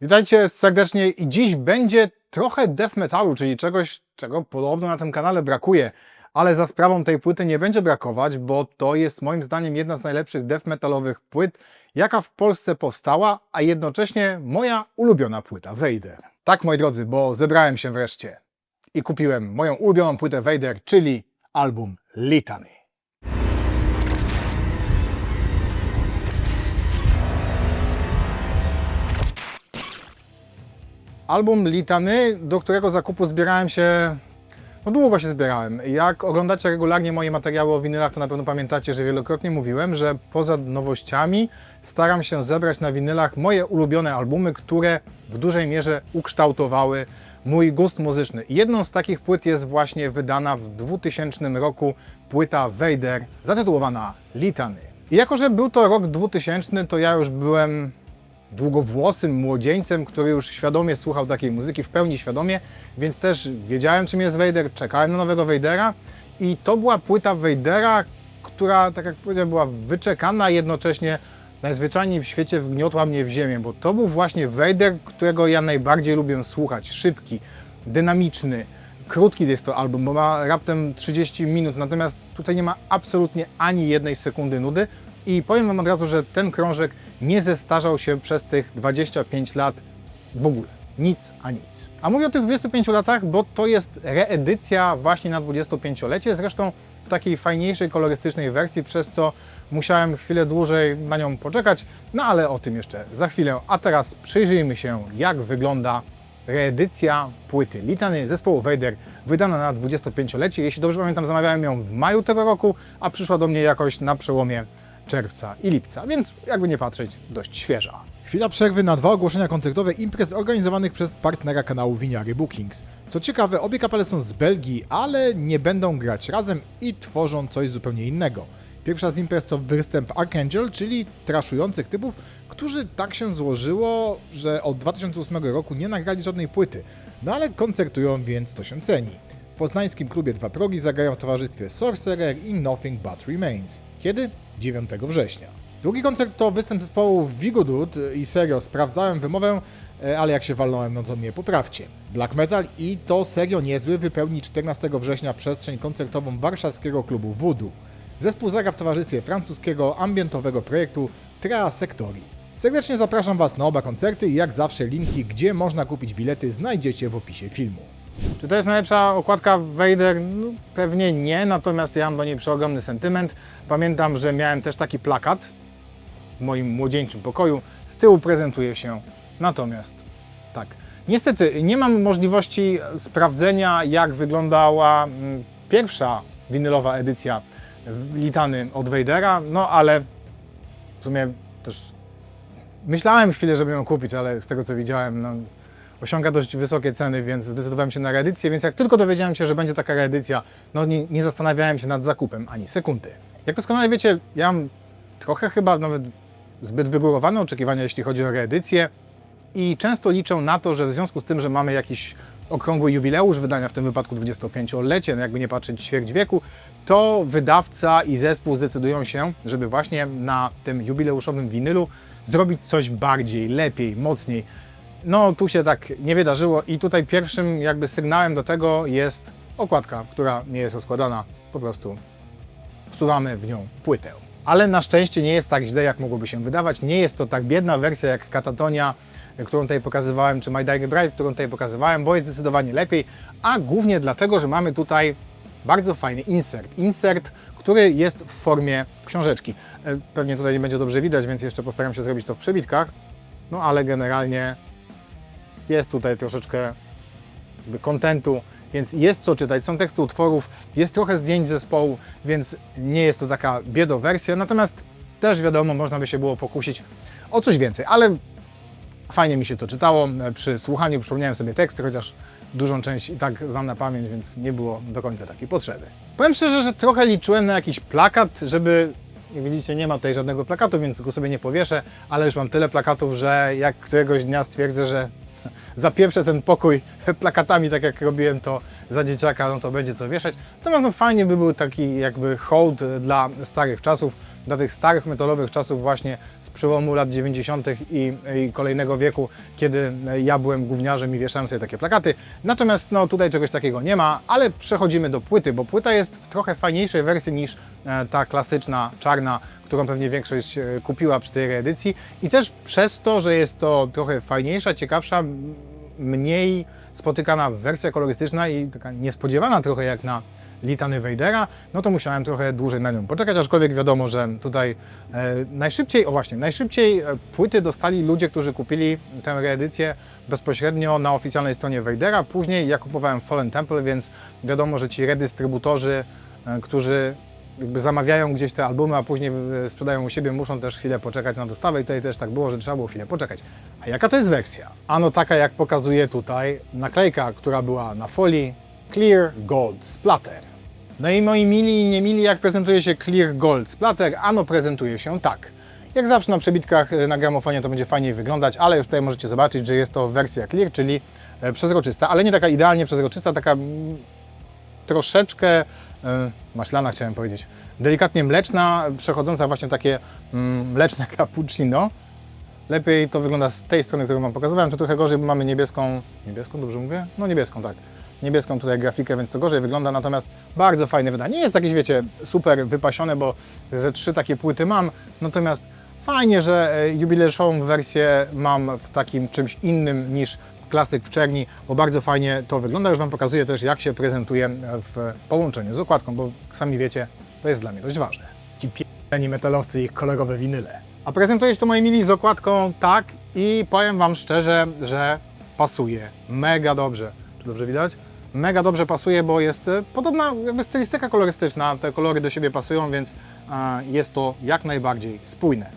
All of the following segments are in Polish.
Witajcie serdecznie i dziś będzie trochę death metalu, czyli czegoś, czego podobno na tym kanale brakuje. Ale za sprawą tej płyty nie będzie brakować, bo to jest moim zdaniem jedna z najlepszych death metalowych płyt, jaka w Polsce powstała, a jednocześnie moja ulubiona płyta Vader. Tak moi drodzy, bo zebrałem się wreszcie i kupiłem moją ulubioną płytę Vader, czyli album Litany. Album Litany, do którego zakupu zbierałem się. No długo się zbierałem. Jak oglądacie regularnie moje materiały o winylach, to na pewno pamiętacie, że wielokrotnie mówiłem, że poza nowościami staram się zebrać na winylach moje ulubione albumy, które w dużej mierze ukształtowały mój gust muzyczny. Jedną z takich płyt jest właśnie wydana w 2000 roku płyta Vader, zatytułowana Litany. I jako, że był to rok 2000, to ja już byłem długowłosym młodzieńcem, który już świadomie słuchał takiej muzyki, w pełni świadomie, więc też wiedziałem, czym jest Vader, czekałem na nowego Vadera i to była płyta Vadera, która, tak jak powiedziałem, była wyczekana, jednocześnie najzwyczajniej w świecie wgniotła mnie w ziemię, bo to był właśnie Vader, którego ja najbardziej lubię słuchać. Szybki, dynamiczny, krótki jest to album, bo ma raptem 30 minut, natomiast tutaj nie ma absolutnie ani jednej sekundy nudy i powiem Wam od razu, że ten krążek nie zestarzał się przez tych 25 lat w ogóle. Nic a nic. A mówię o tych 25 latach, bo to jest reedycja właśnie na 25-lecie, zresztą w takiej fajniejszej, kolorystycznej wersji, przez co musiałem chwilę dłużej na nią poczekać, no ale o tym jeszcze za chwilę. A teraz przyjrzyjmy się, jak wygląda reedycja płyty Litany zespołu Vader, wydana na 25-lecie. Jeśli dobrze pamiętam, zamawiałem ją w maju tego roku, a przyszła do mnie jakoś na przełomie czerwca i lipca, więc jakby nie patrzeć, dość świeża. Chwila przerwy na dwa ogłoszenia koncertowe imprez organizowanych przez partnera kanału Winiary Bookings. Co ciekawe, obie kapele są z Belgii, ale nie będą grać razem i tworzą coś zupełnie innego. Pierwsza z imprez to występ Archangel, czyli traszujących typów, którzy tak się złożyło, że od 2008 roku nie nagrali żadnej płyty. No ale koncertują, więc to się ceni. W poznańskim klubie Dwa Progi zagrają w towarzystwie Sorcerer i Nothing But Remains. Kiedy? 9 września. Drugi koncert to występ zespołu Vigodud i serio, sprawdzałem wymowę, e, ale jak się walnąłem, no to mnie poprawcie. Black Metal i to serio niezły wypełni 14 września przestrzeń koncertową warszawskiego klubu Voodoo. Zespół zagra w towarzystwie francuskiego ambientowego projektu Trea Sectori. Serdecznie zapraszam Was na oba koncerty i jak zawsze linki, gdzie można kupić bilety znajdziecie w opisie filmu. Czy to jest najlepsza okładka Vader? No, pewnie nie, natomiast ja mam do niej przeogromny sentyment. Pamiętam, że miałem też taki plakat w moim młodzieńczym pokoju. Z tyłu prezentuje się natomiast tak. Niestety nie mam możliwości sprawdzenia, jak wyglądała mm, pierwsza winylowa edycja Litany od Vadera, no ale w sumie też myślałem chwilę, żeby ją kupić, ale z tego co widziałem, no, osiąga dość wysokie ceny, więc zdecydowałem się na reedycję, więc jak tylko dowiedziałem się, że będzie taka reedycja, no nie, nie zastanawiałem się nad zakupem ani sekundy. Jak doskonale wiecie, ja mam trochę chyba nawet zbyt wygórowane oczekiwania, jeśli chodzi o reedycję i często liczę na to, że w związku z tym, że mamy jakiś okrągły jubileusz wydania, w tym wypadku 25-lecie, no jakby nie patrzeć ćwierć wieku, to wydawca i zespół zdecydują się, żeby właśnie na tym jubileuszowym winylu zrobić coś bardziej, lepiej, mocniej. No tu się tak nie wydarzyło i tutaj pierwszym jakby sygnałem do tego jest okładka, która nie jest rozkładana, po prostu wsuwamy w nią płytę. Ale na szczęście nie jest tak źle, jak mogłoby się wydawać. Nie jest to tak biedna wersja jak Katatonia, którą tutaj pokazywałem, czy My Dying którą tutaj pokazywałem, bo jest zdecydowanie lepiej, a głównie dlatego, że mamy tutaj bardzo fajny insert. Insert, który jest w formie książeczki. E, Pewnie tutaj nie będzie dobrze widać, więc jeszcze postaram się zrobić to w przebitkach. No ale generalnie jest tutaj troszeczkę kontentu, więc jest co czytać. Są teksty utworów, jest trochę zdjęć zespołu, więc nie jest to taka biedowersja. Natomiast też wiadomo, można by się było pokusić o coś więcej, ale fajnie mi się to czytało. Przy słuchaniu przypomniałem sobie teksty, chociaż dużą część i tak znam na pamięć, więc nie było do końca takiej potrzeby. Powiem szczerze, że trochę liczyłem na jakiś plakat, żeby jak widzicie, nie ma tutaj żadnego plakatu, więc go sobie nie powieszę, ale już mam tyle plakatów, że jak któregoś dnia stwierdzę, że zapieprzę ten pokój plakatami, tak jak robiłem to za dzieciaka, no to będzie co wieszać. Natomiast no, fajnie by był taki jakby hołd dla starych czasów, dla tych starych metalowych czasów właśnie przełomu lat 90. I, i kolejnego wieku, kiedy ja byłem gówniarzem i wieszałem sobie takie plakaty. Natomiast no, tutaj czegoś takiego nie ma, ale przechodzimy do płyty, bo płyta jest w trochę fajniejszej wersji niż e, ta klasyczna, czarna, którą pewnie większość e, kupiła przy tej reedycji. I też przez to, że jest to trochę fajniejsza, ciekawsza, mniej spotykana wersja kolorystyczna i taka niespodziewana trochę jak na Litany Vadera, no to musiałem trochę dłużej na nią poczekać, aczkolwiek wiadomo, że tutaj e, najszybciej, o właśnie, najszybciej e, płyty dostali ludzie, którzy kupili tę reedycję bezpośrednio na oficjalnej stronie Vadera. Później ja kupowałem Fallen Temple, więc wiadomo, że ci redystrybutorzy, e, którzy jakby zamawiają gdzieś te albumy, a później e, sprzedają u siebie, muszą też chwilę poczekać na dostawę i tutaj też tak było, że trzeba było chwilę poczekać. A jaka to jest wersja? Ano taka, jak pokazuje tutaj naklejka, która była na folii Clear Gold Splatter. No i moi mili i niemili, jak prezentuje się Clear Gold Splatter? Ano prezentuje się tak. Jak zawsze na przebitkach e, na gramofonie to będzie fajniej wyglądać, ale już tutaj możecie zobaczyć, że jest to wersja Clear, czyli e, przezroczysta, ale nie taka idealnie przezroczysta, taka mm, troszeczkę e, maślana chciałem powiedzieć, delikatnie mleczna, przechodząca właśnie takie mm, mleczne cappuccino. Lepiej to wygląda z tej strony, którą Wam pokazywałem, tu trochę gorzej, bo mamy niebieską, niebieską, dobrze mówię? No niebieską, tak. Niebieską tutaj grafikę, więc to gorzej wygląda, natomiast bardzo fajne wydanie. Nie jest jakieś, wiecie, super wypasione, bo ze trzy takie płyty mam, natomiast fajnie, że e, jubileuszową wersję mam w takim czymś innym niż klasyk w czerni, bo bardzo fajnie to wygląda. Już Wam pokazuję też, jak się prezentuje w połączeniu z okładką, bo sami wiecie, to jest dla mnie dość ważne. Ci pierdoleni metalowcy i ich kolorowe winyle. A prezentuję się to moi mili z okładką tak i powiem Wam szczerze, że pasuje mega dobrze. Czy dobrze widać? Mega dobrze pasuje, bo jest e, podobna jakby stylistyka kolorystyczna, te kolory do siebie pasują, więc jest to jak najbardziej spójne.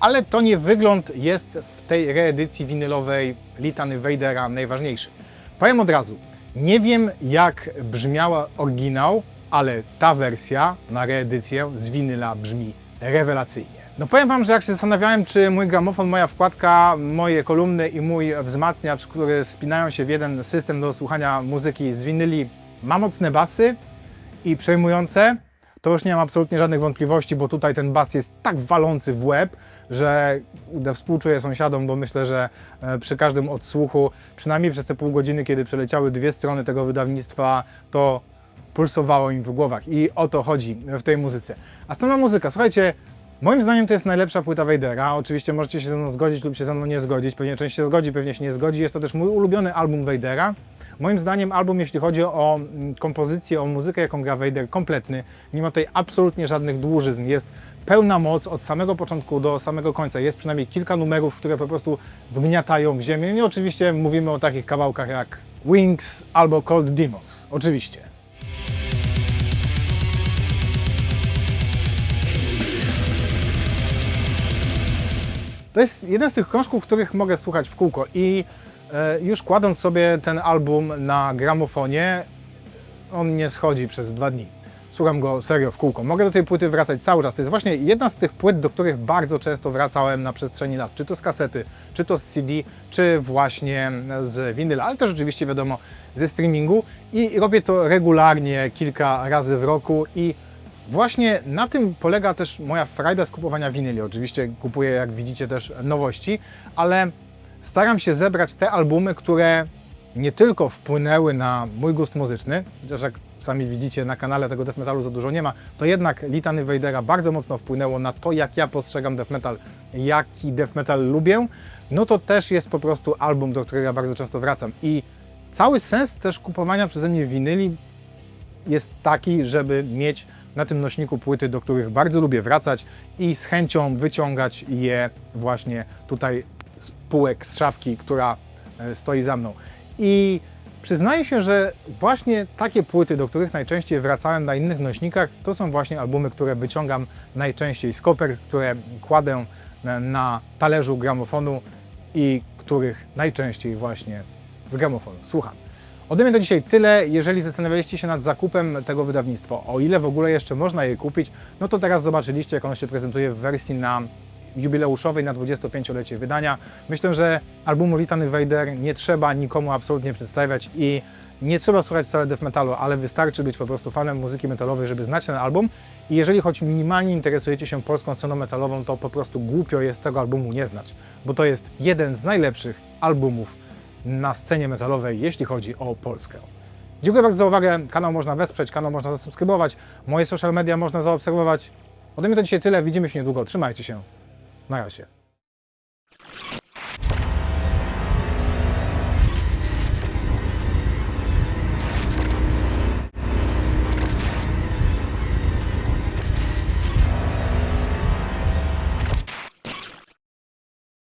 Ale to nie wygląd jest w tej reedycji winylowej Litany Vadera najważniejszy. Powiem od razu, nie wiem jak brzmiała oryginał, ale ta wersja na reedycję z winyla brzmi rewelacyjnie. No powiem Wam, że jak się zastanawiałem, czy mój gramofon, moja wkładka, moje kolumny i mój wzmacniacz, które spinają się w jeden system do słuchania muzyki z winyli, ma mocne basy i przejmujące, to już nie mam absolutnie żadnych wątpliwości, bo tutaj ten bas jest tak walący w łeb, że współczuję sąsiadom, bo myślę, że e, przy każdym odsłuchu, przynajmniej przez te pół godziny, kiedy przeleciały dwie strony tego wydawnictwa, to pulsowało im w głowach i o to chodzi w tej muzyce. A sama muzyka, słuchajcie, moim zdaniem to jest najlepsza płyta Vadera. Oczywiście możecie się ze mną zgodzić lub się ze mną nie zgodzić. Pewnie część się zgodzi, pewnie się nie zgodzi. Jest to też mój ulubiony album Vadera. Moim zdaniem album, jeśli chodzi o mm, kompozycję, o muzykę, jaką gra Vader, kompletny. Nie ma tutaj absolutnie żadnych dłużyzn. Jest pełna moc od samego początku do samego końca. Jest przynajmniej kilka numerów, które po prostu wgniatają w ziemię. I oczywiście mówimy o takich kawałkach jak Wings albo Cold Demons. Oczywiście. To jest jeden z tych krążków, których mogę słuchać w kółko i e, już kładąc sobie ten album na gramofonie, on nie schodzi przez dwa dni. Słucham go serio w kółko. Mogę do tej płyty wracać cały czas. To jest właśnie jedna z tych płyt, do których bardzo często wracałem na przestrzeni lat. Czy to z kasety, czy to z CD, czy właśnie z winyla, ale też oczywiście wiadomo ze streamingu. I robię to regularnie, kilka razy w roku i Właśnie na tym polega też moja frajda z kupowania winyli. Oczywiście kupuję, jak widzicie, też nowości, ale staram się zebrać te albumy, które nie tylko wpłynęły na mój gust muzyczny, chociaż jak sami widzicie na kanale tego death metalu za dużo nie ma, to jednak Litany Vadera bardzo mocno wpłynęło na to, jak ja postrzegam death metal, jaki death metal lubię, no to też jest po prostu album, do którego ja bardzo często wracam. I cały sens też kupowania przeze mnie winyli jest taki, żeby mieć na tym nośniku płyty, do których bardzo lubię wracać i z chęcią wyciągać je właśnie tutaj z półek, z szafki, która e, stoi za mną. I przyznaję się, że właśnie takie płyty, do których najczęściej wracałem na innych nośnikach, to są właśnie albumy, które wyciągam najczęściej z koper, które kładę na- talerzu gramofonu i których najczęściej właśnie z gramofonu słucham. Ode mnie to dzisiaj tyle. Jeżeli zastanawialiście się nad zakupem tego wydawnictwa, o ile w ogóle jeszcze można je kupić, no to teraz zobaczyliście, jak ono się prezentuje w wersji na jubileuszowej na 25-lecie wydania. Myślę, że albumu Litany Vader nie trzeba nikomu absolutnie przedstawiać i Nie trzeba słuchać wcale death metalu, ale wystarczy być po prostu fanem muzyki metalowej, żeby znać ten album. I jeżeli choć minimalnie interesujecie się polską sceną metalową, to po prostu głupio jest tego albumu nie znać, bo to jest jeden z najlepszych albumów na scenie metalowej, jeśli chodzi o Polskę. Dziękuję bardzo za uwagę. Kanał można wesprzeć, kanał można zasubskrybować, moje social media można zaobserwować. Ode mnie to dzisiaj tyle. Widzimy się niedługo. Trzymajcie się. Na razie.